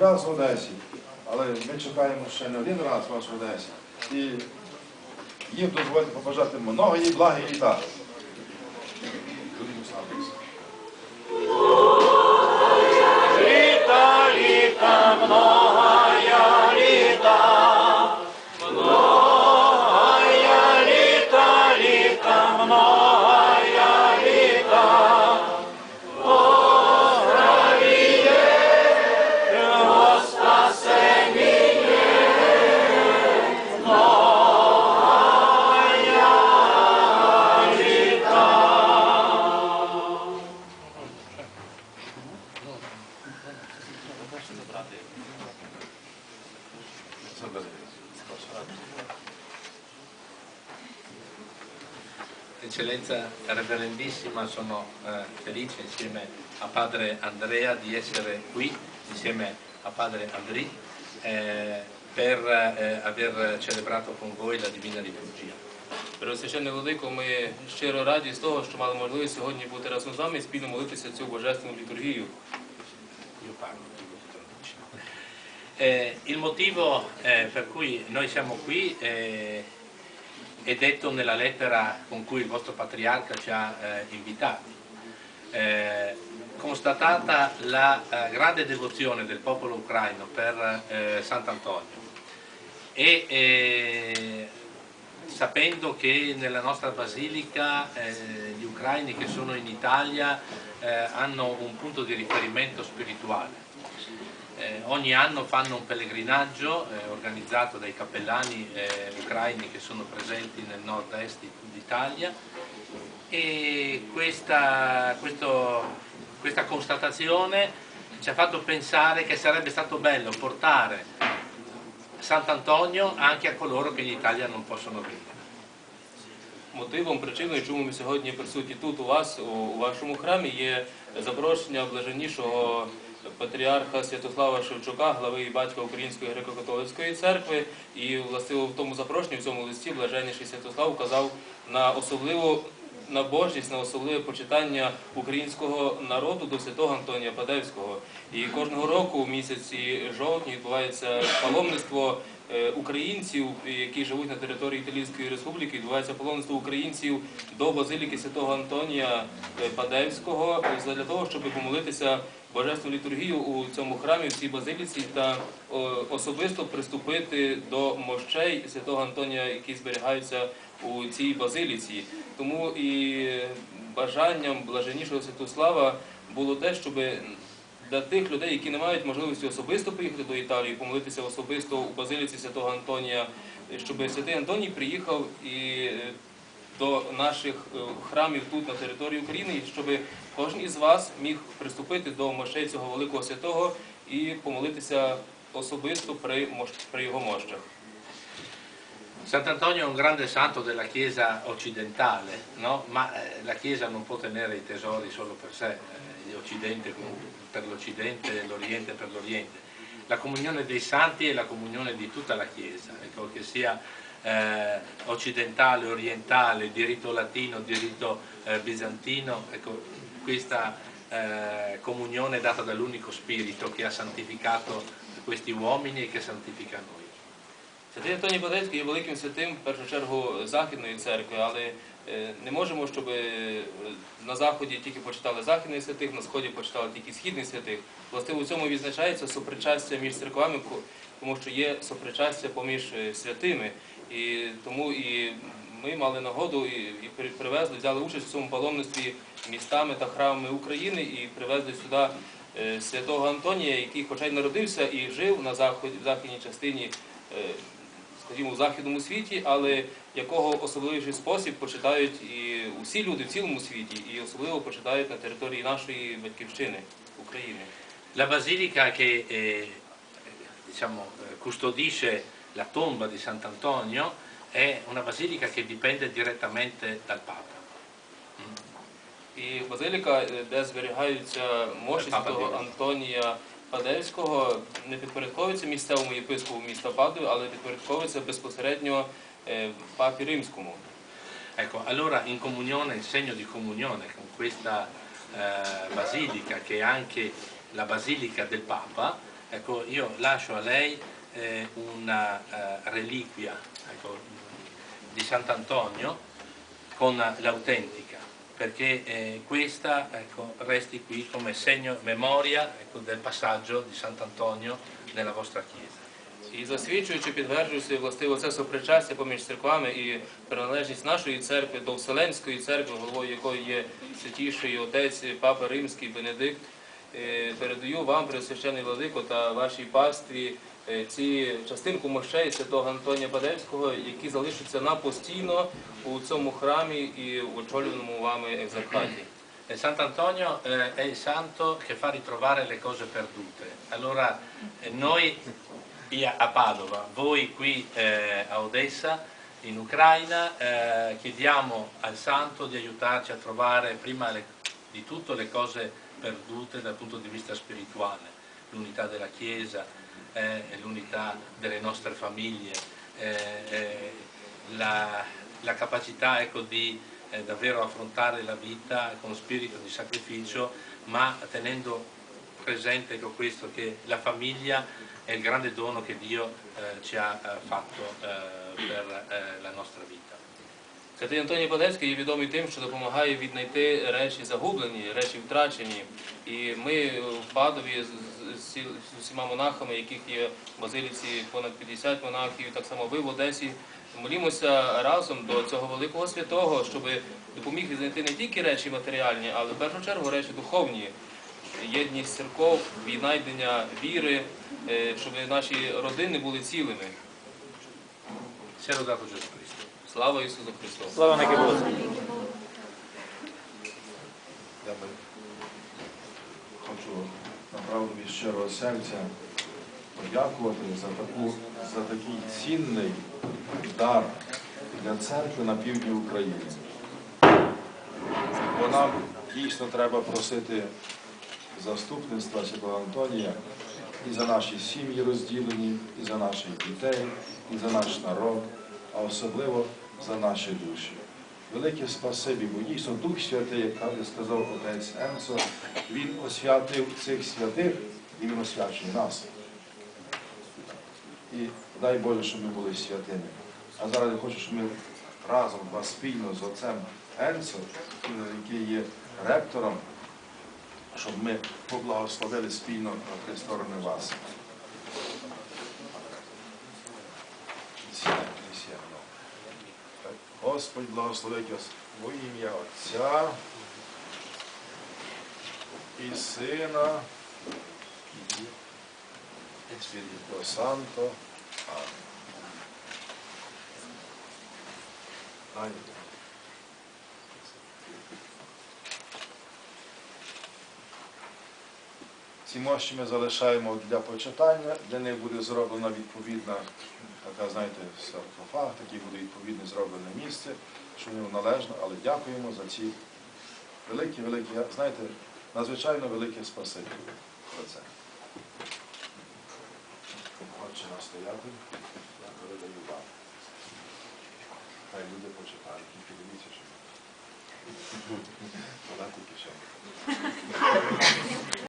вас в Одесі, але ми чекаємо ще не один раз вас в Одесі. І їм дозвольте побажати многої благи літа. так. Літа, літа, многая Eccellenza Reverendissima, sono eh, felice insieme a Padre Andrea di essere qui, insieme a Padre Andri, eh, per eh, aver celebrato con voi la Divina Liturgia. Пересвященне Владико, ми щиро раді з того, що мали можливість сьогодні бути разом з вами і спільно молитися цю божественну літургію. Io parlo, dico tutto vicino. Eh, il motivo eh, per cui noi siamo qui eh, è detto nella lettera con cui il vostro patriarca ci ha eh, invitati. Eh, constatata la eh, grande devozione del popolo ucraino per eh, Sant'Antonio e eh, sapendo che nella nostra basilica eh, gli ucraini che sono in Italia hanno un punto di riferimento spirituale. Eh, ogni anno fanno un pellegrinaggio eh, organizzato dai cappellani eh, ucraini che sono presenti nel nord-est d'Italia e questa, questo- questa constatazione ci ha fatto pensare che sarebbe stato bello portare Sant'Antonio anche a coloro che in Italia non possono venire. Мотивом, причиною, чому ми сьогодні присутні тут у вас, у, у вашому храмі, є запрошення блаженнішого патріарха Святослава Шевчука, глави і батька Української греко-католицької церкви. І власне в тому запрошенні, в цьому листі, блаженніший Святослав вказав на особливу набожність, на особливе почитання українського народу до святого Антонія Падевського. І кожного року, в місяці жовтні, відбувається паломництво е, українців, які живуть на території Італійської республіки, відбувається паломництво українців до базиліки святого Антонія е, Падевського е, для того, щоб помолитися божественну літургію у цьому храмі, в цій базиліці, та особисто приступити до мощей святого Антонія, які зберігаються у цій базиліці. Тому і бажанням блаженнішого Святослава було те, щоб для тих людей, які не мають можливості особисто поїхати до Італії, помолитися особисто у базиліці святого Антонія, щоб святий Антоній приїхав і е, до наших е, храмів тут на території України, і щоб кожен із вас міг приступити до мощей цього великого святого і помолитися особисто при його мощах. Sant'Antonio è un grande santo della Chiesa occidentale, no? ma eh, la Chiesa non può tenere i tesori solo per sé, eh, l'Occidente per l'Occidente, l'Oriente per l'Oriente. La comunione dei santi è la comunione di tutta la Chiesa, ecco, che sia eh, occidentale, orientale, diritto latino, diritto eh, bizantino, ecco, questa eh, comunione è data dall'unico Spirito che ha santificato questi uomini e che santifica noi. Святий Антоній Падецький є великим святим, в першу чергу, Західної церкви, але е, не можемо, щоб е, на Заході тільки почитали Західних святих, на Сході почитали тільки Східних святих. Власне, у цьому відзначається сопричастя між церквами, тому що є сопричастя поміж е, святими. І тому і ми мали нагоду і, привезли, взяли участь в цьому паломництві містами та храмами України і привезли сюди святого Антонія, який хоча й народився і жив на заході, в західній частині скажімо, в західному світі, але якого особливіший спосіб почитають і усі люди в цілому світі, і особливо почитають на території нашої батьківщини України. La basilica che eh, diciamo, eh, custodisce la tomba di Sant'Antonio è una basilica che dipende direttamente dal Papa. І базиліка, е, де зберігаються мощі святого Антонія Падевського, не підпорядковується місцевому єпископу міста Падуї, але підпорядковується безпосередньо е, папі римському. Ecco, allora in comunione, in segno di comunione con questa eh, basilica che è anche la basilica del Papa, Ecco, io lascio a lei eh, una eh, reliquia ecco, di Sant'Antonio con l'autentica, Perché eh, questa ecco, resti qui come segno, memoria ecco, del passaggio di Sant'Antonio nella vostra chiesa. І засвідчуючи, підтверджуючи властиво це сопричастя поміж церквами і приналежність нашої церкви до Вселенської церкви, головою якої є святіший отець Папа Римський Бенедикт, е, передаю вам, Пресвящений Владико, та вашій пастві ці частинку мощей святого Антонія Падельського, які залишаться на постійно у цьому храмі і в очолюваному вами екзархаті. E Sant'Antonio eh, è il santo che fa ritrovare le cose perdute. Allora eh, noi io a Padova, voi qui eh, a Odessa, in Ucraina, eh, chiediamo al santo di aiutarci a trovare prima le- di tutto le cose perdute dal punto di vista spirituale, l'unità della Chiesa, eh, l'unità delle nostre famiglie, eh, eh, la, la capacità ecco, di eh, davvero affrontare la vita con spirito di sacrificio, ma tenendo presente ecco, questo che la famiglia è il grande dono che Dio eh, ci ha eh, fatto eh, per eh, la nostra vita. Святий Антоній Падецький є відомий тим, що допомагає віднайти речі загублені, речі втрачені. І ми в Падові з- усіма монахами, яких є в Базиліці понад 50 монахів, так само ви в Одесі, молімося разом до цього великого святого, щоб допоміг віднайти не тільки речі матеріальні, але в першу чергу речі духовні. Єдність церков, віднайдення віри, е, щоб наші родини були цілими. Lodato Gesù Cristo. Слава Ісусу Христу! Слава навіки щирого серця подякувати за, таку, за такий цінний дар для церкви на півдні України. Бо нам дійсно треба просити заступництва Святого Антонія і за наші сім'ї розділені, і за наших дітей, і за наш народ, а особливо за наші душі. Велике спасибі, бо дійсно Дух Святий, як сказав отець Енцо, він освятив цих святих і він освячує нас. І дай Боже, щоб ми були святими. А зараз я хочу, щоб ми разом два спільно з отцем Енцо, який є ректором, щоб ми поблагословили спільно на три сторони вас. Господь благословить вас во ім'я Отця і Сина Святого Санто. Амінь. Далі. Ці мощі ми залишаємо для почитання, для них буде зроблена відповідна, така, знаєте, саркофаг, такий буде відповідне зроблене місце, що йому належно, але дякуємо за ці великі, великі, знаєте, надзвичайно велике спасибі Forza. Oggi non studiato, la cosa da aiutare. Fai il video poi ci parli, chi più dice c'è. Guardate chi sono.